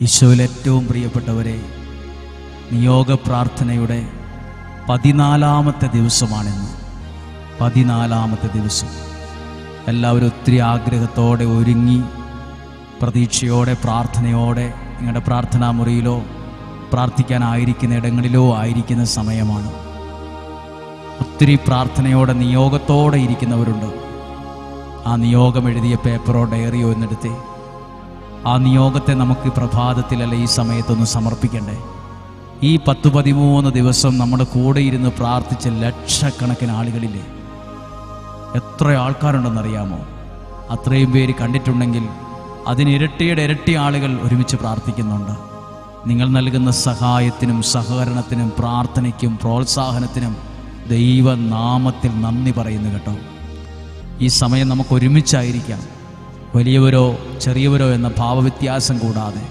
ഈശോയിൽ ഏറ്റവും പ്രിയപ്പെട്ടവരെ നിയോഗ പ്രാർത്ഥനയുടെ പതിനാലാമത്തെ ദിവസമാണിന്ന്. പതിനാലാമത്തെ ദിവസം. എല്ലാവരും ഒത്തിരി ആഗ്രഹത്തോടെ ഒരുങ്ങി പ്രതീക്ഷയോടെ പ്രാർത്ഥനയോടെ നിങ്ങളുടെ പ്രാർത്ഥനാ മുറിയിലോ പ്രാർത്ഥിക്കാനായിരിക്കുന്ന ഇടങ്ങളിലോ ആയിരിക്കുന്ന സമയമാണ്. ഒത്തിരി പ്രാർത്ഥനയോടെ നിയോഗത്തോടെ ഇരിക്കുന്നവരുണ്ട്. ആ നിയോഗം എഴുതിയ പേപ്പറോ ഡയറിയോ എന്നെടുത്തേ ആ നിയോഗത്തെ നമുക്ക് പ്രഭാതത്തിലല്ല ഈ സമയത്തൊന്ന് സമർപ്പിക്കണ്ടേ? ഈ പത്ത് പതിമൂന്ന് ദിവസം നമ്മുടെ കൂടെ ഇരുന്ന് പ്രാർത്ഥിച്ച ലക്ഷക്കണക്കിന് ആളുകളില്ലേ? എത്ര ആൾക്കാരുണ്ടെന്നറിയാമോ? അത്രയും പേര് കണ്ടിട്ടുണ്ടെങ്കിൽ അതിനിരട്ടിയുടെ ഇരട്ടി ആളുകൾ ഒരുമിച്ച് പ്രാർത്ഥിക്കുന്നുണ്ട്. നിങ്ങൾ നൽകുന്ന സഹായത്തിനും സഹകരണത്തിനും പ്രാർത്ഥനയ്ക്കും പ്രോത്സാഹനത്തിനും ദൈവനാമത്തിൽ നന്ദി പറയുന്നു കേട്ടോ. ഈ സമയം നമുക്ക് ഒരുമിച്ചായിരിക്കാം. വലിയവരോ ചെറിയവരോ എന്ന ഭാവവ്യത്യാസം കൂടാതെ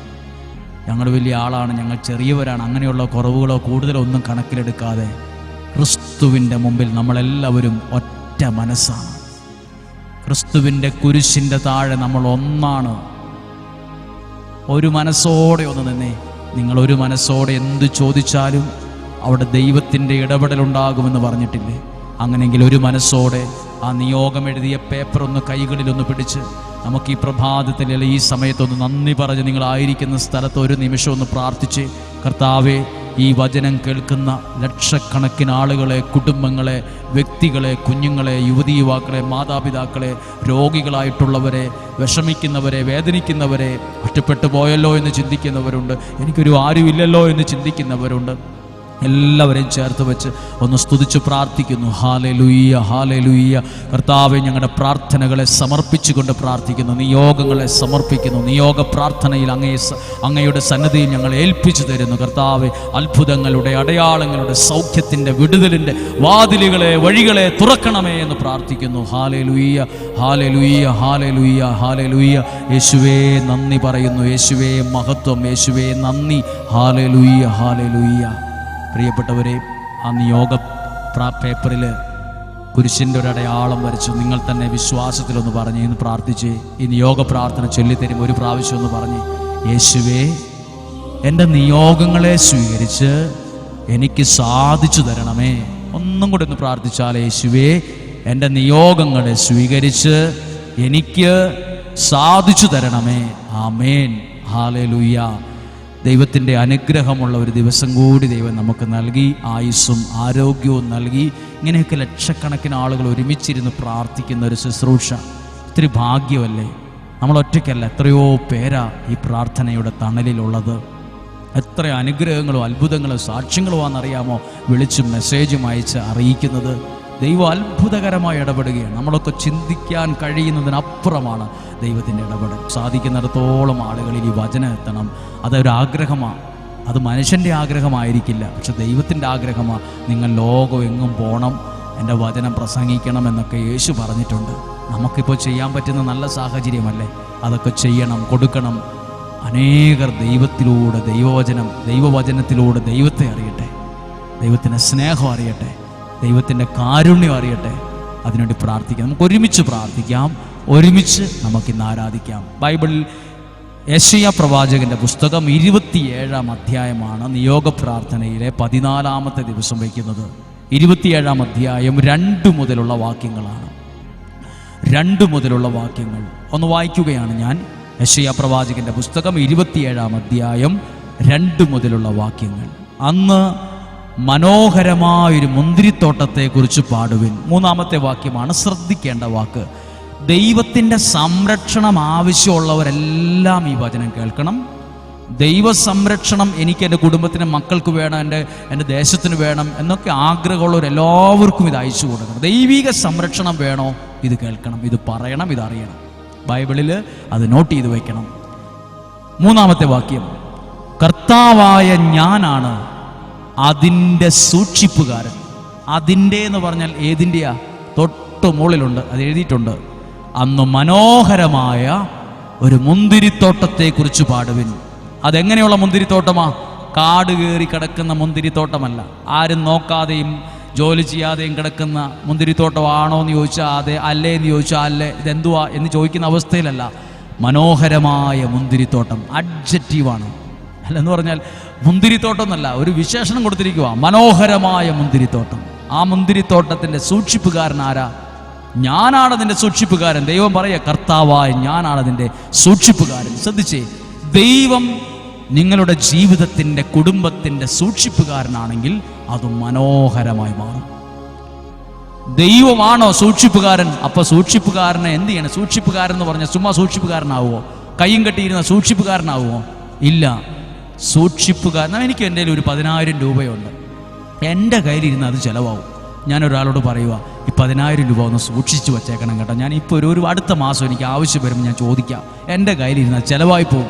ഞങ്ങൾ വലിയ ആളാണ് ഞങ്ങൾ ചെറിയവരാണ് അങ്ങനെയുള്ള കുറവുകളോ കൂടുതലോ ഒന്നും കണക്കിലെടുക്കാതെ ക്രിസ്തുവിന്റെ മുമ്പിൽ നമ്മളെല്ലാവരും ഒറ്റ മനസ്സാണ്. ക്രിസ്തുവിന്റെ കുരിശിന്റെ താഴെ നമ്മൾ ഒന്നാണ്. ഒരു മനസ്സോടെ ഒന്ന് നിന്നേ. നിങ്ങൾ ഒരു മനസ്സോടെ എന്ത് ചോദിച്ചാലും അവിടെ ദൈവത്തിന്റെ ഇടപെടലുണ്ടാകുമെന്ന് പറഞ്ഞിട്ടില്ലേ? അങ്ങനെയെങ്കിൽ ഒരു മനസ്സോടെ ആ നിയോഗം എഴുതിയ പേപ്പർ ഒന്ന് കൈകളിലൊന്ന് പിടിച്ച് നമുക്ക് ഈ പ്രഭാതത്തിൽ അല്ലെങ്കിൽ ഈ സമയത്തൊന്ന് നന്ദി പറഞ്ഞ് നിങ്ങളായിരിക്കുന്ന സ്ഥലത്ത് ഒരു നിമിഷം ഒന്ന് പ്രാർത്ഥിച്ച് കർത്താവെ ഈ വചനം കേൾക്കുന്ന ലക്ഷക്കണക്കിന് ആളുകളെ കുടുംബങ്ങളെ വ്യക്തികളെ കുഞ്ഞുങ്ങളെ യുവതി യുവാക്കളെ മാതാപിതാക്കളെ രോഗികളായിട്ടുള്ളവരെ വിഷമിക്കുന്നവരെ വേദനിക്കുന്നവരെ ഒറ്റപ്പെട്ടു പോയല്ലോ എന്ന് ചിന്തിക്കുന്നവരുണ്ട്. എനിക്കൊരു ആരുമില്ലല്ലോ എന്ന് ചിന്തിക്കുന്നവരുണ്ട്. എല്ലാവരെയും ചേർത്ത് വെച്ച് ഒന്ന് സ്തുതിച്ച് പ്രാർത്ഥിക്കുന്നു. ഹാലെ ലുയ്യ ഹാലെ ലുയ്യ കർത്താവെ ഞങ്ങളുടെ പ്രാർത്ഥനകളെ സമർപ്പിച്ചുകൊണ്ട് പ്രാർത്ഥിക്കുന്നു. നിയോഗങ്ങളെ സമർപ്പിക്കുന്നു. നിയോഗ പ്രാർത്ഥനയിൽ അങ്ങയെ അങ്ങയുടെ സന്നദ്ധിയിൽ ഞങ്ങൾ ഏൽപ്പിച്ചു തരുന്നു. കർത്താവെ അത്ഭുതങ്ങളുടെ അടയാളങ്ങളുടെ സൗഖ്യത്തിന്റെ വിടുതലിന്റെ വാതിലുകളെ വഴികളെ തുറക്കണമേ എന്ന് പ്രാർത്ഥിക്കുന്നു. ഹാലെ ലുയ്യ ഹാലെ ലുയ്യ ഹാലെ ലുയ്യ ഹാലെ ലുയ്യ യേശുവേ നന്ദി പറയുന്നു. യേശുവേ മഹത്വം. യേശുവേ നന്ദി. ഹാലെ ലുയ്യ ഹാലെ ലുയ്യ പ്രിയപ്പെട്ടവരെ ആ നിയോഗ പേപ്പറിൽ കുരിശിന്റെ ഒരു അടയാളം വരച്ചു നിങ്ങൾ തന്നെ വിശ്വാസത്തിലൊന്ന് പറഞ്ഞ് ഇന്ന് പ്രാർത്ഥിച്ച് ഈ നിയോഗ പ്രാർത്ഥന ചൊല്ലിത്തരും. ഒരു പ്രാവശ്യം ഒന്ന് പറഞ്ഞ് യേശുവേ എന്റെ നിയോഗങ്ങളെ സ്വീകരിച്ച് എനിക്ക് സാധിച്ചു തരണമേ. ഒന്നും കൂടി ഒന്ന് പ്രാർത്ഥിച്ചാൽ യേശുവേ എന്റെ നിയോഗങ്ങളെ സ്വീകരിച്ച് എനിക്ക് സാധിച്ചു തരണമേ. ആമേൻ. ഹാലലുയ്യ ദൈവത്തിന്റെ അനുഗ്രഹമുള്ള ഒരു ദിവസം കൂടി ദൈവം നമുക്ക് നൽകി ആയുസ്സും ആരോഗ്യവും നൽകി. ഇങ്ങനെയൊക്കെ ലക്ഷക്കണക്കിന് ആളുകൾ ഒരുമിച്ചിരുന്ന് പ്രാർത്ഥിക്കുന്ന ഒരു ശുശ്രൂഷ. ഒത്തിരി ഭാഗ്യമല്ലേ? നമ്മൾ ഒറ്റയ്ക്കല്ല എത്രയോ പേരാ ഈ പ്രാർത്ഥനയുടെ തണലിലുള്ളത്. എത്ര അനുഗ്രഹങ്ങളോ അത്ഭുതങ്ങളോ സാക്ഷ്യങ്ങളോ ആണെന്നറിയാമോ? വിളിച്ചും മെസ്സേജും അയച്ച് അറിയിക്കുന്നത്. ദൈവം അത്ഭുതകരമായി ഇടപെടുകയാണ്. നമ്മളൊക്കെ ചിന്തിക്കാൻ കഴിയുന്നതിനപ്പുറമാണ് ദൈവത്തിന്റെ ഇടപെടൽ. സാധിക്കുന്നിടത്തോളം ആളുകളിൽ ഈ വചനം എത്തണം. അതൊരാഗ്രഹമാണ് അത് മനുഷ്യന്റെ ആഗ്രഹമായിരിക്കില്ല. പക്ഷെ ദൈവത്തിന്റെ ആഗ്രഹമാണ് നിങ്ങൾ ലോകം എങ്ങും പോകണം എന്റെ വചനം പ്രസംഗിക്കണം എന്നൊക്കെ യേശു പറഞ്ഞിട്ടുണ്ട്. നമുക്കിപ്പോൾ ചെയ്യാൻ പറ്റുന്ന നല്ല സാഹചര്യമല്ലേ? അതൊക്കെ ചെയ്യണം കൊടുക്കണം. അനേകർ ദൈവത്തിലൂടെ ദൈവവചനം ദൈവവചനത്തിലൂടെ ദൈവത്തെ അറിയട്ടെ. ദൈവത്തിന്റെ സ്നേഹം അറിയട്ടെ. ദൈവത്തിന്റെ കാരുണ്യം അറിയട്ടെ. അതിനുവേണ്ടി പ്രാർത്ഥിക്കാം. നമുക്ക് ഒരുമിച്ച് പ്രാർത്ഥിക്കാം. ഒരുമിച്ച് നമുക്കിന്ന് ആരാധിക്കാം. ബൈബിളിൽ യശയ പ്രവാചകന്റെ പുസ്തകം ഇരുപത്തിയേഴാം അധ്യായമാണ് നിയോഗ പ്രാർത്ഥനയിലെ പതിനാലാമത്തെ ദിവസം വയ്ക്കുന്നത്. ഇരുപത്തിയേഴാം അധ്യായം രണ്ടു മുതലുള്ള വാക്യങ്ങളാണ്. രണ്ടു മുതലുള്ള വാക്യങ്ങൾ. ഒന്ന് വായിക്കുകയാണ് ഞാൻ. യശയ പ്രവാചകന്റെ പുസ്തകം ഇരുപത്തിയേഴാം അധ്യായം രണ്ടു മുതലുള്ള വാക്യങ്ങൾ. അന്ന് മനോഹരമായൊരു മുന്തിരിത്തോട്ടത്തെക്കുറിച്ച് പാടുവിൻ. മൂന്നാമത്തെ വാക്യമാണ് ശ്രദ്ധിക്കേണ്ട വാക്ക്. ദൈവത്തിന്റെ സംരക്ഷണം ആവശ്യമുള്ളവരെല്ലാം ഈ വചനം കേൾക്കണം. ദൈവ സംരക്ഷണം എനിക്ക് എന്റെ കുടുംബത്തിന് മക്കൾക്ക് വേണം എന്റെ എന്റെ ദേശത്തിന് വേണം എന്നൊക്കെ ആഗ്രഹമുള്ളവരെല്ലാവർക്കും ഇത് അയച്ചു കൊടുക്കണം. ദൈവിക സംരക്ഷണം വേണോ? ഇത് കേൾക്കണം ഇത് പറയണം ഇത് അറിയണം. ബൈബിളിൽ അത് നോട്ട് ചെയ്ത് വയ്ക്കണം. മൂന്നാമത്തെ വാക്യം. കർത്താവായ ഞാനാണ് അതിന്റെ സൂക്ഷിപ്പുകാരൻ. അതിന്റെ എന്ന് പറഞ്ഞാൽ ഏതിന്റെയാ? തൊട്ട് മുകളിലുണ്ട്. അത് എഴുതിയിട്ടുണ്ട്. അന്ന് മനോഹരമായ ഒരു മുന്തിരിത്തോട്ടത്തെക്കുറിച്ച് പാടുവിൻ. അതെങ്ങനെയുള്ള മുന്തിരിത്തോട്ടമാ? കാട് കയറി കിടക്കുന്ന മുന്തിരിത്തോട്ടമല്ല. ആരും നോക്കാതെയും ജോലി ചെയ്യാതെയും കിടക്കുന്ന മുന്തിരിത്തോട്ടമാണോ എന്ന് ചോദിച്ചാൽ അതെ അല്ലേ? എന്ന് ചോദിച്ചാൽ അല്ലേ? ഇതെന്തുവാ? എന്ന് ചോദിക്കുന്ന അവസ്ഥയിലല്ല. മനോഹരമായ മുന്തിരിത്തോട്ടം. അഡ്ജക്റ്റീവാണ് അല്ലെന്ന് പറഞ്ഞാൽ മുന്തിരിത്തോട്ടം എന്നല്ല ഒരു വിശേഷണം കൊടുത്തിരിക്കുക മനോഹരമായ മുന്തിരിത്തോട്ടം. ആ മുന്തിരിത്തോട്ടത്തിന്റെ സൂക്ഷിപ്പുകാരൻ ആരാ? ഞാനാണ് അതിന്റെ സൂക്ഷിപ്പുകാരൻ. ദൈവം പറയുക കർത്താവായ ഞാനാണ് അതിന്റെ സൂക്ഷിപ്പുകാരൻ. ശ്രദ്ധിച്ചേ ദൈവം നിങ്ങളുടെ ജീവിതത്തിന്റെ കുടുംബത്തിന്റെ സൂക്ഷിപ്പുകാരനാണെങ്കിൽ അത് മനോഹരമായി മാറും. ദൈവമാണോ സൂക്ഷിപ്പുകാരൻ? അപ്പൊ സൂക്ഷിപ്പുകാരനെ എന്ത് ചെയ്യണം? സൂക്ഷിപ്പുകാരൻ എന്ന് പറഞ്ഞാൽ ചുമ്മാ സൂക്ഷിപ്പുകാരനാവുമോ കയ്യും കെട്ടിയിരുന്ന സൂക്ഷിപ്പുകാരനാവുമോ ഇല്ല. സൂക്ഷിപ്പുകാരൻ എനിക്ക് എന്റെ ഒരു പതിനായിരം രൂപയുണ്ട്. എന്റെ കയ്യിലിരുന്ന് അത് ചിലവാകും. ഞാൻ ഒരാളോട് പറയുക ഈ പതിനായിരം രൂപ ഒന്ന് സൂക്ഷിച്ച് വച്ചേക്കണം കേട്ടോ. ഞാൻ ഇപ്പോൾ ഒരു ഒരു അടുത്ത മാസം എനിക്ക് ആവശ്യം വരുമ്പോൾ ഞാൻ ചോദിക്കാം എന്റെ കയ്യിലിരുന്ന് അത് ചിലവായി പോകും.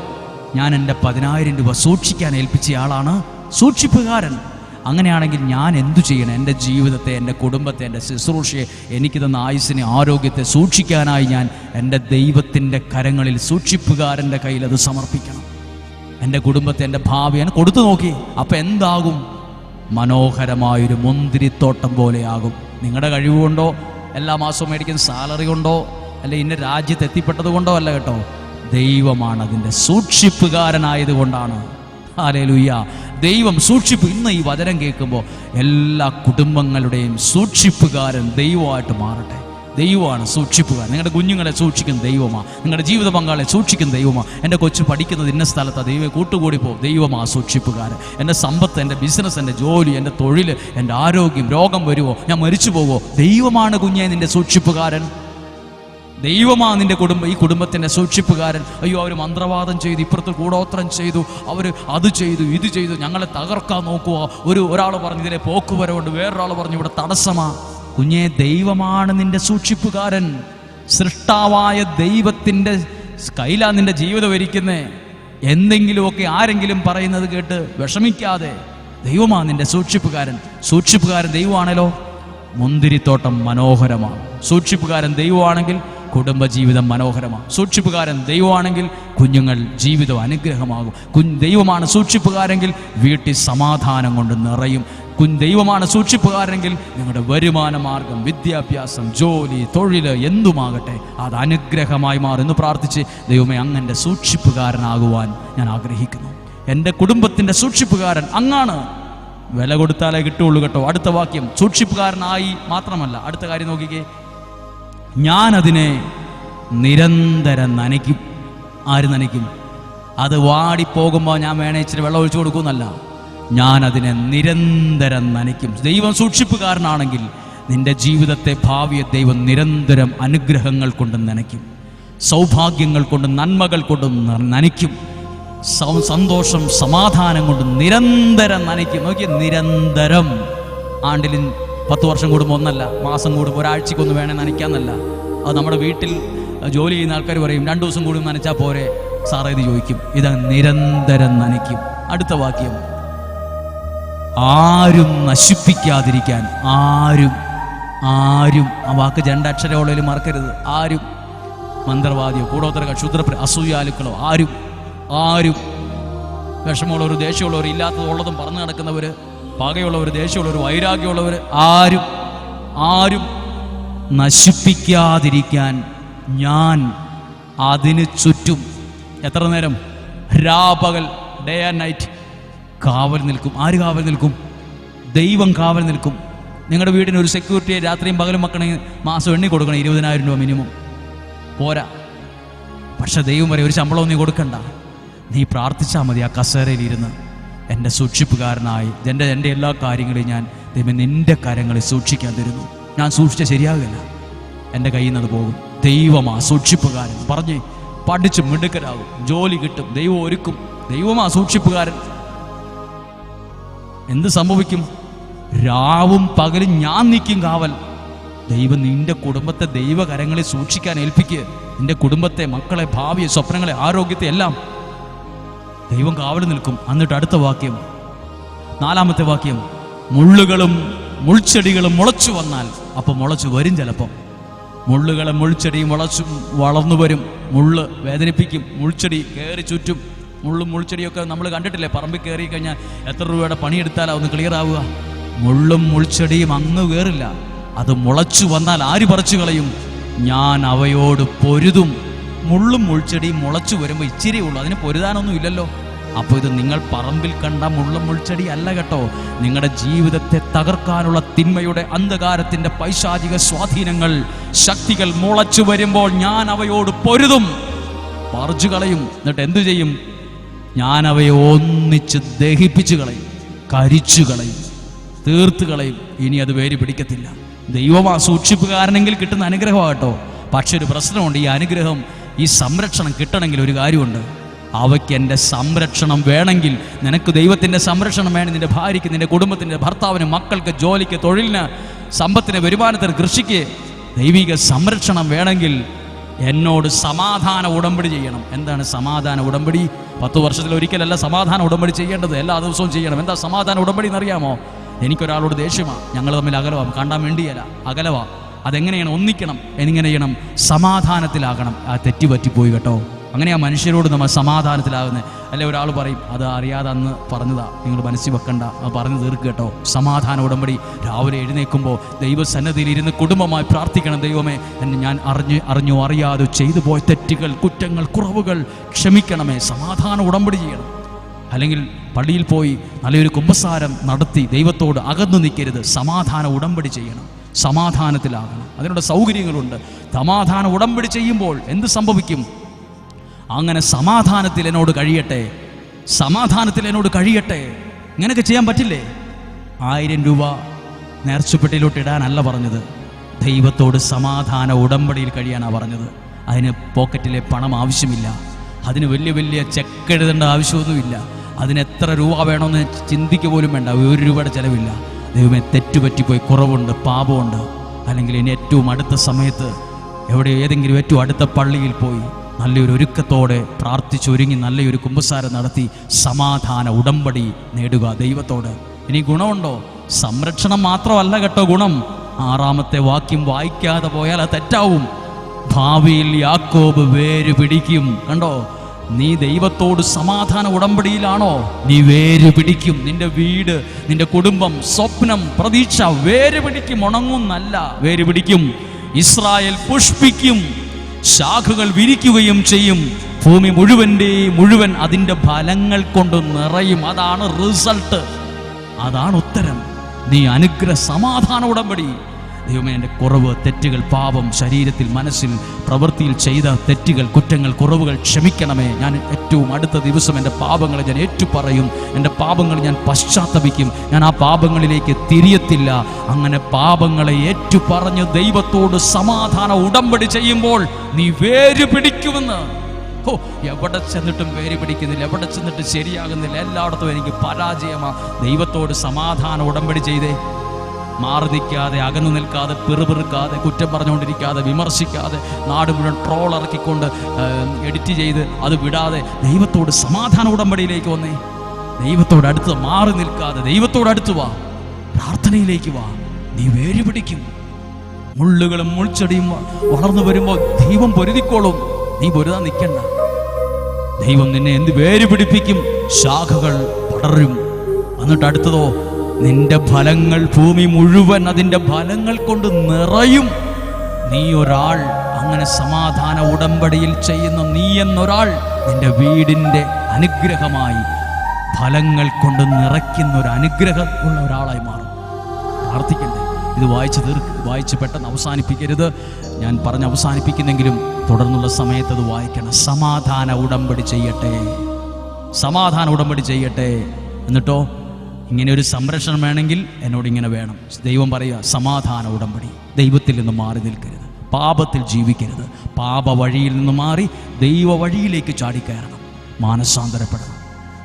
ഞാൻ എന്റെ പതിനായിരം രൂപ സൂക്ഷിക്കാൻ ഏൽപ്പിച്ച ആളാണ് സൂക്ഷിപ്പുകാരൻ. അങ്ങനെയാണെങ്കിൽ ഞാൻ എന്തു ചെയ്യണം? എന്റെ ജീവിതത്തെ എന്റെ കുടുംബത്തെ എന്റെ ശുശ്രൂഷയെ എനിക്ക് തന്ന ആയുസ്സിനെ ആരോഗ്യത്തെ സൂക്ഷിക്കാനായി ഞാൻ എന്റെ ദൈവത്തിന്റെ കരങ്ങളിൽ സൂക്ഷിപ്പുകാരന്റെ കയ്യിൽ അത് സമർപ്പിക്കണം. എന്റെ കുടുംബത്തെ എന്റെ ഭാവി എന്നെ കൊടുത്തു നോക്കി. അപ്പം എന്താകും? മനോഹരമായൊരു മുന്തിരിത്തോട്ടം പോലെയാകും. നിങ്ങളുടെ കഴിവുകൊണ്ടോ എല്ലാ മാസവും മേടിക്കുന്ന സാലറി കൊണ്ടോ അല്ലെ ഇന്ന രാജ്യത്ത് എത്തിപ്പെട്ടത് കൊണ്ടോ അല്ല കേട്ടോ. ദൈവമാണ് അതിന്റെ സൂക്ഷിപ്പുകാരനായത് കൊണ്ടാണ് ഹാലേലുയ്യ ദൈവം സൂക്ഷിപ്പ്. ഇന്ന് ഈ വചനം കേൾക്കുമ്പോൾ എല്ലാ കുടുംബങ്ങളുടെയും സൂക്ഷിപ്പുകാരൻ ദൈവമായിട്ട് മാറട്ടെ. ദൈവമാണ് സൂക്ഷിപ്പുക നിങ്ങളുടെ കുഞ്ഞുങ്ങളെ സൂക്ഷിക്കുന്ന ദൈവമാ. നിങ്ങളുടെ ജീവിത പങ്കാളിയെ സൂക്ഷിക്കുന്ന ദൈവമാ. എന്റെ കൊച്ചു പഠിക്കുന്നത് ഇന്ന സ്ഥലത്താണ് ദൈവം കൂട്ടുകൂടി പോകും ദൈവമാ സൂക്ഷിപ്പുകാരൻ എന്റെ സമ്പത്ത് എന്റെ ബിസിനസ് എന്റെ ജോലി എന്റെ തൊഴിൽ എന്റെ ആരോഗ്യം രോഗം വരുമോ ഞാൻ മരിച്ചു പോവോ? ദൈവമാണ് കുഞ്ഞെ നിന്റെ സൂക്ഷിപ്പുകാരൻ. ദൈവമാ നിന്റെ കുടുംബം ഈ കുടുംബത്തിന്റെ സൂക്ഷിപ്പുകാരൻ. അയ്യോ അവർ മന്ത്രവാദം ചെയ്തു ഇപ്പുറത്ത് കൂടോത്രം ചെയ്തു. അവർ അത് ചെയ്തു ഇത് ചെയ്തു. ഞങ്ങളെ തകർക്കാൻ നോക്കുക. ഒരു ഒരാൾ പറഞ്ഞു ഇതിലെ പോക്കുവരവുണ്ട് വേറൊരാൾ പറഞ്ഞു ഇവിടെ തടസ്സമാ. കുഞ്ഞെ ദൈവമാണ് നിന്റെ സൂക്ഷിപ്പുകാരൻ. സൃഷ്ടാവായ ദൈവത്തിന്റെ കയ്യിലാ നിന്റെ ജീവിതം ഒരിക്കുന്നേ എന്തെങ്കിലുമൊക്കെ ആരെങ്കിലും പറയുന്നത് കേട്ട് വിഷമിക്കാതെ ദൈവമാണ് നിന്റെ സൂക്ഷിപ്പുകാരൻ. സൂക്ഷിപ്പുകാരൻ ദൈവമാണല്ലോ. മുന്തിരിത്തോട്ടം മനോഹരമാണ്. സൂക്ഷിപ്പുകാരൻ ദൈവമാണെങ്കിൽ കുടുംബജീവിതം മനോഹരമാണ്. സൂക്ഷിപ്പുകാരൻ ദൈവമാണെങ്കിൽ കുഞ്ഞുങ്ങൾ ജീവിതം അനുഗ്രഹമാകും. കുഞ്ഞ് ദൈവമാണ് സൂക്ഷിപ്പുകാരെങ്കിൽ വീട്ടിൽ സമാധാനം കൊണ്ട് നിറയും. ദൈവമാണ് സൂക്ഷിപ്പുകാരെങ്കിൽ നിങ്ങളുടെ വരുമാന മാർഗം വിദ്യാഭ്യാസം ജോലി തൊഴിൽ എന്തുമാകട്ടെ അത് അനുഗ്രഹമായി മാറുന്നു പ്രാർത്ഥിച്ച് ദൈവമേ അങ്ങന്റെ സൂക്ഷിപ്പുകാരനാകുവാൻ ഞാൻ ആഗ്രഹിക്കുന്നു. എന്റെ കുടുംബത്തിന്റെ സൂക്ഷിപ്പുകാരൻ അങ്ങാണ്. വില കൊടുത്താലേ കിട്ടുള്ളൂ കേട്ടോ. അടുത്ത വാക്യം സൂക്ഷിപ്പുകാരനായി മാത്രമല്ല. അടുത്ത കാര്യം നോക്കിക്കേ. ഞാനതിനെ നിരന്തരം നനയ്ക്കും. ആര് നനയ്ക്കും? അത് വാടിപ്പോകുമ്പോൾ ഞാൻ വേണേ ഇച്ചിരി വെള്ളം ഒഴിച്ചു കൊടുക്കുമെന്നല്ല. ഞാൻ അതിനെ നിരന്തരം നനയ്ക്കും. ദൈവം സൂക്ഷിപ്പുകാരനാണെങ്കിൽ നിന്റെ ജീവിതത്തെ ഭാവിയെ ദൈവം നിരന്തരം അനുഗ്രഹങ്ങൾ കൊണ്ട് നനയ്ക്കും. സൗഭാഗ്യങ്ങൾ കൊണ്ട് നന്മകൾ കൊണ്ട് നനയ്ക്കും. സന്തോഷം സമാധാനം കൊണ്ട് നിരന്തരം നനയ്ക്കും. നോക്കിയ നിരന്തരം. ആണ്ടിൽ പത്ത് വർഷം കൂടുമ്പോൾ ഒന്നല്ല മാസം കൂടുമ്പോൾ ഒരാഴ്ചക്കൊന്ന് വേണേ നനയ്ക്കാന്നല്ല അത് നമ്മുടെ വീട്ടിൽ ജോലി ചെയ്യുന്ന ആൾക്കാർ പറയും രണ്ടു ദിവസം കൂടി നനച്ചാൽ പോരെ? സാറേ ഇത് ചോദിക്കും. ഇത് നിരന്തരം നനയ്ക്കും. അടുത്ത വാക്യം. ആരും നശിപ്പിക്കാതിരിക്കാൻ ആരും ആരും ആ വാക്ക് രണ്ടക്ഷരമുള്ളതിൽ മറക്കരുത്. ആരും മന്ത്രവാദിയോ കൂടോത്തരക ക്ഷുദ്ര അസൂയാലുക്കളോ ആരും ആരും വിഷമമുള്ളവർ ദേഷ്യമുള്ളവർ ഇല്ലാത്തതുള്ളതും പറഞ്ഞു നടക്കുന്നവർ പകയുള്ളവർ ദേഷ്യമുള്ളവർ വൈരാഗ്യമുള്ളവർ ആരും ആരും നശിപ്പിക്കാതിരിക്കാൻ ഞാൻ അതിന് ചുറ്റും എത്ര നേരം? രാപകൽ ഡേ ആൻഡ് നൈറ്റ് കാവൽ നിൽക്കും. ആര് കാവൽ നിൽക്കും? ദൈവം കാവൽ നിൽക്കും. നിങ്ങളുടെ വീടിന് ഒരു സെക്യൂരിറ്റിയെ രാത്രിയും പകലും വെക്കണമെങ്കിൽ മാസം എണ്ണി കൊടുക്കണം ഇരുപതിനായിരം രൂപ മിനിമം പോരാ. പക്ഷെ ദൈവം വരെ ഒരു ശമ്പളവും നീ കൊടുക്കണ്ട. നീ പ്രാർത്ഥിച്ചാൽ മതി ആ കസേരയിലിരുന്ന് എന്റെ സൂക്ഷിപ്പുകാരനായി എന്റെ എന്റെ എല്ലാ കാര്യങ്ങളെയും ഞാൻ ദൈവം നിന്റെ കാര്യങ്ങളിൽ സൂക്ഷിക്കാൻ തരുന്നു. ഞാൻ സൂക്ഷിച്ച ശരിയാകില്ല എന്റെ കയ്യിൽ നിന്ന് അത് പോകും. ദൈവമാ സൂക്ഷിപ്പുകാരൻ. പറഞ്ഞ് പഠിച്ച് മിടുക്കരാകും. ജോലി കിട്ടും. ദൈവം ഒരുക്കും. ദൈവമാ സൂക്ഷിപ്പുകാരൻ. എന്ത് സംഭവിക്കും? രാവും പകലും ഞാൻ നിൽക്കും കാവൽ. ദൈവം നിന്റെ കുടുംബത്തെ ദൈവകരങ്ങളെ സൂക്ഷിക്കാൻ ഏൽപ്പിക്കുക നിന്റെ കുടുംബത്തെ മക്കളെ ഭാവിയെ സ്വപ്നങ്ങളെ ആരോഗ്യത്തെ എല്ലാം ദൈവം കാവൽ നിൽക്കും. എന്നിട്ട് അടുത്ത വാക്യം. നാലാമത്തെ വാക്യം. മുള്ളുകളും മുൾച്ചെടികളും മുളച്ചു വന്നാൽ അപ്പൊ മുളച്ചു വരും ചിലപ്പം. മുള്ളുകളും മുൾച്ചെടിയും മുളച്ചും വളർന്നു വരും. മുള്ള് വേദനിപ്പിക്കും. മുൾച്ചെടി കയറി ചുറ്റും. മുള്ളും മുൾച്ചെടിയൊക്കെ നമ്മൾ കണ്ടിട്ടില്ലേ? പറമ്പിൽ കയറി കഴിഞ്ഞാൽ എത്ര രൂപയുടെ പണിയെടുത്താലാ ഒന്ന് ക്ലിയർ ആവുക? മുള്ളും മുൾച്ചെടിയും അങ്ങ് കയറില്ല അത് മുളച്ചു വന്നാൽ ആര് പറിച്ചു കളയും? ഞാൻ അവയോട് പൊരുതും. മുള്ളും മുൾച്ചെടിയും മുളച്ചു വരുമ്പോൾ ഇച്ചിരി ഉള്ളൂ. അതിന് പൊരുതാനൊന്നും ഇല്ലല്ലോ. അപ്പോൾ ഇത് നിങ്ങൾ പറമ്പിൽ കണ്ട മുള്ളും മുൾച്ചെടി അല്ല കേട്ടോ. നിങ്ങളുടെ ജീവിതത്തെ തകർക്കാനുള്ള തിന്മയുടെ അന്ധകാരത്തിന്റെ പൈശാചിക സ്വാധീനങ്ങൾ ശക്തികൾ മുളച്ചു വരുമ്പോൾ ഞാൻ അവയോട് പൊരുതും. പറിച്ചു കളയും. എന്നിട്ട് എന്തു ചെയ്യും? ഞാൻ അവയെ ഒന്നിച്ച് ദഹിപ്പിച്ചു കളയും കരിച്ചു കളയും തീർത്ത് കളയും. ഇനി അത് വേര് പിടിക്കത്തില്ല. ദൈവം ആ സൂക്ഷിപ്പുകാരനെങ്കിൽ കിട്ടുന്ന അനുഗ്രഹമാകട്ടോ. പക്ഷെ ഒരു പ്രശ്നമുണ്ട്. ഈ അനുഗ്രഹം ഈ സംരക്ഷണം കിട്ടണമെങ്കിൽ ഒരു കാര്യമുണ്ട്. അവയ്ക്ക് എന്റെ സംരക്ഷണം വേണമെങ്കിൽ നിനക്ക് ദൈവത്തിന്റെ സംരക്ഷണം വേണം. നിന്റെ ഭാര്യയ്ക്ക് നിന്റെ കുടുംബത്തിന്റെ ഭർത്താവിന് മക്കൾക്ക് ജോലിക്ക് തൊഴിലിന് സമ്പത്തിന് വരുമാനത്തിന് കൃഷിക്ക് ദൈവിക സംരക്ഷണം വേണമെങ്കിൽ എന്നോട് സമാധാന ഉടമ്പടി ചെയ്യണം. എന്താണ് സമാധാന ഉടമ്പടി? പത്ത് വർഷത്തിൽ ഒരിക്കലല്ല സമാധാന ഉടമ്പടി ചെയ്യേണ്ടത്. എല്ലാ ദിവസവും ചെയ്യണം. എന്താ സമാധാന ഉടമ്പടി എന്നറിയാമോ? എനിക്കൊരാളോട് ദേഷ്യമാണ് ഞങ്ങൾ തമ്മിൽ അകലവാം. കണ്ടാൻ വേണ്ടിയല്ല അകലവാ. അതെങ്ങനെയാണ്? ഒന്നിക്കണം. എങ്ങനെ ചെയ്യണം? സമാധാനത്തിലാകണം. ആ തെറ്റി പറ്റിപ്പോയി കേട്ടോ ആ മനുഷ്യരോട് നമ്മൾ സമാധാനത്തിലാകുന്നത് അല്ലെ ഒരാൾ പറയും അത് അറിയാതെ അന്ന് പറഞ്ഞതാ നിങ്ങൾ മനസ്സിൽ വെക്കണ്ട അത് പറഞ്ഞു തീർക്കുക കേട്ടോ. സമാധാന ഉടമ്പടി രാവിലെ എഴുന്നേൽക്കുമ്പോൾ ദൈവസന്നദ്ധിയിൽ ഇരുന്ന് കുടുംബമായി പ്രാർത്ഥിക്കണം ദൈവമേ എന്നെ ഞാൻ അറിഞ്ഞ് അറിഞ്ഞോ അറിയാതെ ചെയ്തു പോയ തെറ്റുകൾ കുറ്റങ്ങൾ കുറവുകൾ ക്ഷമിക്കണമേ സമാധാന ഉടമ്പടി ചെയ്യണം. അല്ലെങ്കിൽ പള്ളിയിൽ പോയി നല്ലൊരു കുമ്പസാരം നടത്തി ദൈവത്തോട് അകന്നു നിൽക്കരുത് സമാധാന ഉടമ്പടി ചെയ്യണം സമാധാനത്തിലാകണം. അതിനുള്ള സൗകര്യങ്ങളുണ്ട്. സമാധാന ഉടമ്പടി ചെയ്യുമ്പോൾ എന്ത് സംഭവിക്കും? അങ്ങനെ സമാധാനത്തിൽ എന്നോട് കഴിയട്ടെ. സമാധാനത്തിൽ എന്നോട് കഴിയട്ടെ. ഇങ്ങനെയൊക്കെ ചെയ്യാൻ പറ്റില്ലേ? ആയിരം രൂപ നേർച്ചപ്പെട്ടിയിലോട്ട് ഇടാനല്ല പറഞ്ഞത്. ദൈവത്തോട് സമാധാന ഉടമ്പടിയിൽ കഴിയാനാണ് പറഞ്ഞത്. അതിന് പോക്കറ്റിലെ പണം ആവശ്യമില്ല. അതിന് വലിയ വലിയ ചെക്ക് എഴുതേണ്ട ആവശ്യമൊന്നുമില്ല. അതിന് എത്ര രൂപ വേണമെന്ന് ചിന്തിക്കുക പോലും വേണ്ട. ഒരു രൂപയുടെ ചിലവില്ല. ദൈവമേ തെറ്റുപറ്റിപ്പോയി കുറവുണ്ട് പാപമുണ്ട്. അല്ലെങ്കിൽ ഇനി ഏറ്റവും അടുത്ത സമയത്ത് എവിടെ ഏതെങ്കിലും ഏറ്റവും അടുത്ത പള്ളിയിൽ പോയി നല്ലൊരു ഒരുക്കത്തോടെ പ്രാർത്ഥിച്ചൊരുങ്ങി നല്ലൊരു കുമ്പസാരം നടത്തി സമാധാന ഉടമ്പടി നേടുക ദൈവത്തോട്. ഇനി ഗുണമുണ്ടോ? സംരക്ഷണം മാത്രമല്ല കേട്ടോ ഗുണം. ആറാമത്തെ വാക്യം വായിക്കാതെ പോയാൽ അത് തെറ്റാവും. ഭാവിയിൽ യാക്കോബ് വേര് പിടിക്കും. കണ്ടോ? നീ ദൈവത്തോട് സമാധാന ഉടമ്പടിയിലാണോ? നീ വേര് പിടിക്കും. നിന്റെ വീട് നിന്റെ കുടുംബം സ്വപ്നം പ്രതീക്ഷ വേര് പിടിക്കും. ഉണങ്ങുന്നല്ല വേര് പിടിക്കും. ഇസ്രായേൽ പുഷ്പിക്കും. ശാഖകൾ വിരിക്കുകയും ചെയ്യും. ഭൂമി മുഴുവന്റെ മുഴുവൻ അതിന്റെ ഫലങ്ങൾ കൊണ്ട് നിറയും. അതാണ് റിസൾട്ട്. അതാണ് ഉത്തരം. നീ അനുഗ്രഹ സമാധാന ഉടമ്പടി. ദൈവമേ എന്റെ കുറവ് തെറ്റുകൾ പാപം ശരീരത്തിൽ മനസ്സിൽ പ്രവൃത്തിയിൽ ചെയ്ത തെറ്റുകൾ കുറ്റങ്ങൾ കുറവുകൾ ക്ഷമിക്കണമേ. ഞാൻ ഏറ്റവും അടുത്ത ദിവസം എന്റെ പാപങ്ങളെ ഞാൻ ഏറ്റുപറയും. എന്റെ പാപങ്ങൾ ഞാൻ പശ്ചാത്തപിക്കും. ഞാൻ ആ പാപങ്ങളിലേക്ക് തിരിയത്തില്ല. അങ്ങനെ പാപങ്ങളെ ഏറ്റുപറഞ്ഞ് ദൈവത്തോട് സമാധാന ഉടമ്പടി ചെയ്യുമ്പോൾ നീ വേര് പിടിക്കുമെന്ന്. ഓ എവിടെ ചെന്നിട്ടും വേര് പിടിക്കുന്നില്ല. എവിടെ ചെന്നിട്ട് ശരിയാകുന്നില്ല. എല്ലായിടത്തും എനിക്ക് പരാജയമാണ് ദൈവത്തോട് സമാധാന ഉടമ്പടി ചെയ്തേ. മാറി നിൽക്കാതെ അകന്നു നിൽക്കാതെ പിറുപിറുക്കാതെ കുറ്റം പറഞ്ഞുകൊണ്ടിരിക്കാതെ വിമർശിക്കാതെ നാട് മുഴുവൻ ട്രോൾ ഇറക്കിക്കൊണ്ട് എഡിറ്റ് ചെയ്ത് അത് വിടാതെ ദൈവത്തോട് സമാധാന ഉടമ്പടിയിലേക്ക് വന്നേ. ദൈവത്തോട് അടുത്ത് മാറി നിൽക്കാതെ ദൈവത്തോട് അടുത്ത് വാ. പ്രാർത്ഥനയിലേക്ക് വാ. നീ വേര് പിടിക്കും. മുള്ളുകളും മുൾച്ചെടിയും വളർന്നു വരുമ്പോൾ ദൈവം പൊരുതിക്കോളും. നീ പൊരുതാൻ നിൽക്കണ്ട. ദൈവം നിന്നെ എന്ത് വേര് പിടിപ്പിക്കും? ശാഖകൾ പടരും. എന്നിട്ട് അടുത്തതോ നിന്റെ ഫലങ്ങൾ ഭൂമി മുഴുവൻ അതിന്റെ ഫലങ്ങൾ കൊണ്ട് നിറയും. നീ ഒരാൾ അങ്ങനെ സമാധാന ഉടമ്പടിയിൽ ചെയ്യുന്ന നീ എന്നൊരാൾ നിന്റെ വീടിന്റെ അനുഗ്രഹമായി ഫലങ്ങൾ കൊണ്ട് നിറയ്ക്കുന്ന ഒരു അനുഗ്രഹം ഉള്ള ഒരാളായി മാറും. പ്രാർത്ഥിക്കണ്ടേ? ഇത് വായിച്ച് തീർക്ക് വായിച്ച് പെട്ടെന്ന് അവസാനിപ്പിക്കരുത്. ഞാൻ പറഞ്ഞ് അവസാനിപ്പിക്കുന്നെങ്കിലും തുടർന്നുള്ള സമയത്ത് അത് വായിക്കണം. സമാധാന ഉടമ്പടി ചെയ്യട്ടെ. സമാധാന ഉടമ്പടി ചെയ്യട്ടെ. എന്നിട്ടോ? ഇങ്ങനെ ഒരു സംരക്ഷണം വേണമെങ്കിൽ എന്നോട് ഇങ്ങനെ വേണം. ദൈവം പറയുക സമാധാന ഉടമ്പടി ദൈവത്തിൽ നിന്ന് മാറി നിൽക്കരുത് പാപത്തിൽ ജീവിക്കരുത് പാപ വഴിയിൽ നിന്ന് മാറി ദൈവ വഴിയിലേക്ക് ചാടിക്കയറണം മാനസാന്തരപ്പെടണം.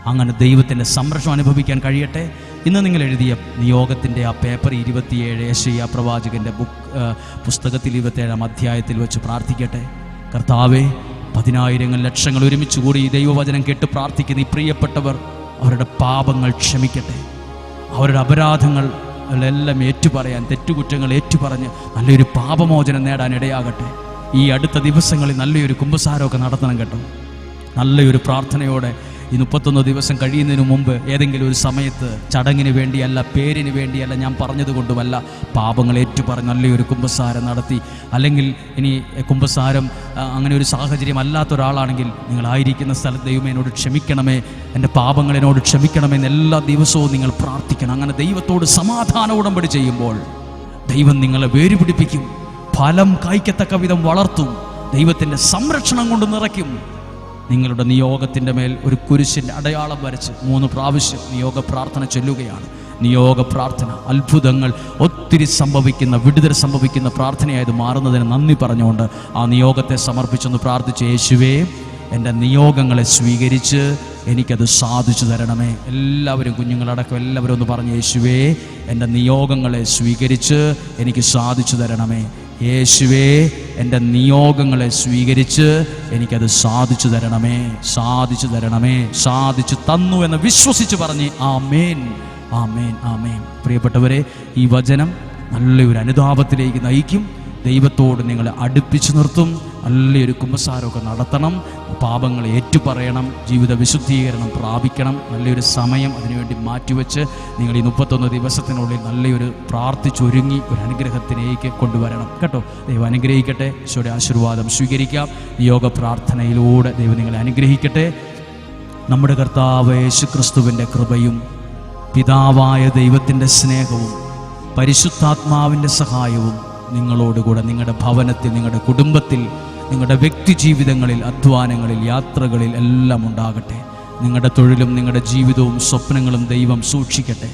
അങ്ങനെ ദൈവത്തിന്റെ സംരക്ഷണം അനുഭവിക്കാൻ കഴിയട്ടെ. ഇന്ന് നിങ്ങൾ എഴുതിയ നിയോഗത്തിന്റെ ആ പേപ്പർ ഇരുപത്തിയേഴ് ഏഷ്യ പ്രവാചകന്റെ ബുക്ക് പുസ്തകത്തിൽ ഇരുപത്തിയേഴാം അധ്യായത്തിൽ വെച്ച് പ്രാർത്ഥിക്കട്ടെ. കർത്താവേ പതിനായിരങ്ങൾ ലക്ഷങ്ങൾ ഒരുമിച്ച് കൂടി ഈ ദൈവവചനം കേട്ട് പ്രാർത്ഥിക്കുന്ന ഈ പ്രിയപ്പെട്ടവർ അവരുടെ പാപങ്ങൾ ക്ഷമിക്കട്ടെ. അവരുടെ അപരാധങ്ങൾ എല്ലാം ഏറ്റുപറയാൻ തെറ്റുകുറ്റങ്ങൾ ഏറ്റുപറഞ്ഞ് നല്ലൊരു പാപമോചനം നേടാൻ ഇടയാകട്ടെ. ഈ അടുത്ത ദിവസങ്ങളിൽ നല്ലൊരു കുമ്പസാരമൊക്കെ നടത്തണം കേട്ടോ. നല്ലൊരു പ്രാർത്ഥനയോടെ ഈ മുപ്പത്തൊന്ന് ദിവസം കഴിയുന്നതിന് മുമ്പ് ഏതെങ്കിലും ഒരു സമയത്ത് ചടങ്ങിന് വേണ്ടിയല്ല പേരിന് വേണ്ടിയല്ല ഞാൻ പറഞ്ഞതുകൊണ്ടുമല്ല പാപങ്ങൾ ഏറ്റുപറഞ്ഞ് നല്ലൊരു കുംഭസാരം നടത്തി. അല്ലെങ്കിൽ ഇനി കുംഭസാരം അങ്ങനെ ഒരു സാഹചര്യം അല്ലാത്ത ഒരാളാണെങ്കിൽ നിങ്ങളായിരിക്കുന്ന സ്ഥലത്ത് ദൈവമേ എന്നോട് ക്ഷമിക്കണമേ എന്റെ പാപങ്ങളെന്നോട് ക്ഷമിക്കണമേ എല്ലാ ദിവസവും നിങ്ങൾ പ്രാർത്ഥിക്കണം. അങ്ങനെ ദൈവത്തോട് സമാധാന ഉടമ്പടി ചെയ്യുമ്പോൾ ദൈവം നിങ്ങളെ വേരുപിടിപ്പിക്കും ഫലം കായ്ക്കത്തക്ക വിധം വളർത്തും ദൈവത്തിന്റെ സംരക്ഷണം കൊണ്ട് നിറയ്ക്കും. നിങ്ങളുടെ നിയോഗത്തിന്റെ മേൽ ഒരു കുരിശിന്റെ അടയാളം വരച്ച് മൂന്ന് പ്രാവശ്യം നിയോഗ പ്രാർത്ഥന ചൊല്ലുകയാണ്. നിയോഗ പ്രാർത്ഥന അത്ഭുതങ്ങൾ ഒത്തിരി സംഭവിക്കുന്ന വിടുതൽ സംഭവിക്കുന്ന പ്രാർത്ഥനയായത് മാറുന്നതിന് നന്ദി പറഞ്ഞുകൊണ്ട് ആ നിയോഗത്തെ സമർപ്പിച്ചൊന്ന് പ്രാർത്ഥിച്ച് യേശുവേ എന്റെ നിയോഗങ്ങളെ സ്വീകരിച്ച് എനിക്കത് സാധിച്ചു തരണമേ. എല്ലാവരും കുഞ്ഞുങ്ങളടക്കം എല്ലാവരും ഒന്ന് പറഞ്ഞു യേശുവേ എന്റെ നിയോഗങ്ങളെ സ്വീകരിച്ച് എനിക്ക് സാധിച്ചു തരണമേ. യേശുവേ എന്റെ നിയോഗങ്ങളെ സ്വീകരിച്ച് എനിക്കത് സാധിച്ചു തരണമേ സാധിച്ചു തരണമേ സാധിച്ചു തന്നു എന്ന് വിശ്വസിച്ച് പറഞ്ഞ് ആമേൻ ആമേൻ ആമേൻ. പ്രിയപ്പെട്ടവരെ ഈ വചനം നല്ലൊരു അനുതാപത്തിലേക്ക് നയിക്കും. ദൈവത്തോട് നിങ്ങളെ അടുപ്പിച്ചു നിർത്തും. നല്ലൊരു കുമ്പസാരമൊക്കെ നടത്തണം. പാപങ്ങൾ ഏറ്റുപറയണം. ജീവിത വിശുദ്ധീകരണം പ്രാപിക്കണം. നല്ലൊരു സമയം അതിനുവേണ്ടി മാറ്റിവെച്ച് നിങ്ങൾ ഈ മുപ്പത്തൊന്ന് ദിവസത്തിനുള്ളിൽ നല്ലൊരു പ്രാർത്ഥിച്ചൊരുങ്ങി ഒരു അനുഗ്രഹത്തിലേക്ക് കൊണ്ടുവരണം. കേട്ടോ? ദൈവം അനുഗ്രഹിക്കട്ടെ. ഈശോയുടെ ആശീർവാദം സ്വീകരിക്കാം. യോഗ പ്രാർത്ഥനയിലൂടെ ദൈവം നിങ്ങളെ അനുഗ്രഹിക്കട്ടെ. നമ്മുടെ കർത്താവ് യേശു ക്രിസ്തുവിന്റെ കൃപയും പിതാവായ ദൈവത്തിന്റെ സ്നേഹവും പരിശുദ്ധാത്മാവിന്റെ സഹായവും നിങ്ങളോടുകൂടെ നിങ്ങളുടെ ഭവനത്തിൽ നിങ്ങളുടെ കുടുംബത്തിൽ നിങ്ങളുടെ വ്യക്തി ജീവിതങ്ങളിൽ അധ്വാനങ്ങളിൽ യാത്രകളിൽ എല്ലാം ഉണ്ടാകട്ടെ. നിങ്ങളുടെ തൊഴിലും നിങ്ങളുടെ ജീവിതവും സ്വപ്നങ്ങളും ദൈവം സൂക്ഷിക്കട്ടെ.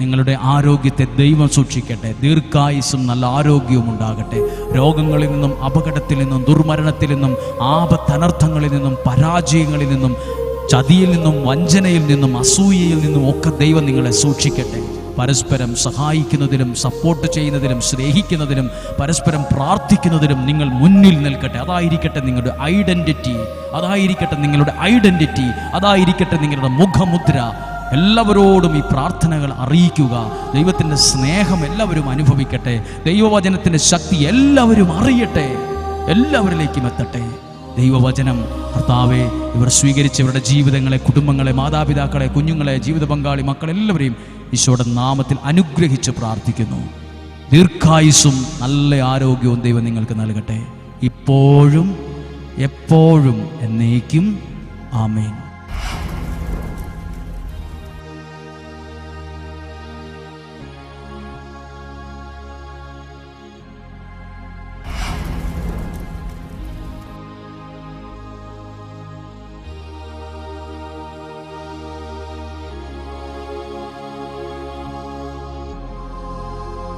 നിങ്ങളുടെ ആരോഗ്യത്തെ ദൈവം സൂക്ഷിക്കട്ടെ. ദീർഘായുസും നല്ല ആരോഗ്യവും ഉണ്ടാകട്ടെ. രോഗങ്ങളിൽ നിന്നും അപകടത്തിൽ നിന്നും ദുർമരണത്തിൽ നിന്നും ആപത്തനർത്ഥങ്ങളിൽ നിന്നും പരാജയങ്ങളിൽ നിന്നും ചതിയിൽ നിന്നും വഞ്ചനയിൽ നിന്നും അസൂയയിൽ നിന്നും ഒക്കെ ദൈവം നിങ്ങളെ സൂക്ഷിക്കട്ടെ. പരസ്പരം സഹായിക്കുന്നതിലും സപ്പോർട്ട് ചെയ്യുന്നതിലും സ്നേഹിക്കുന്നതിലും പരസ്പരം പ്രാർത്ഥിക്കുന്നതിലും നിങ്ങൾ മുന്നിൽ നിൽക്കട്ടെ. അതായിരിക്കട്ടെ നിങ്ങളുടെ ഐഡന്റിറ്റി അതായിരിക്കട്ടെ നിങ്ങളുടെ ഐഡന്റിറ്റി അതായിരിക്കട്ടെ നിങ്ങളുടെ മുഖമുദ്ര. എല്ലാവരോടും ഈ പ്രാർത്ഥനകൾ അറിയിക്കുക. ദൈവത്തിന്റെ സ്നേഹം എല്ലാവരും അനുഭവിക്കട്ടെ. ദൈവവചനത്തിന്റെ ശക്തി എല്ലാവരും അറിയട്ടെ. എല്ലാവരിലേക്കും എത്തട്ടെ. ദൈവവചനം കർത്താവെ ഇവർ സ്വീകരിച്ച് ഇവരുടെ ജീവിതങ്ങളെ കുടുംബങ്ങളെ മാതാപിതാക്കളെ കുഞ്ഞുങ്ങളെ ജീവിത പങ്കാളി മക്കളെല്ലാവരെയും ഈശോയുടെ നാമത്തിൽ അനുഗ്രഹിച്ച് പ്രാർത്ഥിക്കുന്നു. ദീർഘായുസും നല്ല ആരോഗ്യവും ദൈവം നിങ്ങൾക്ക് നൽകട്ടെ. ഇപ്പോഴും എപ്പോഴും എന്നേക്കും. ആമേൻ.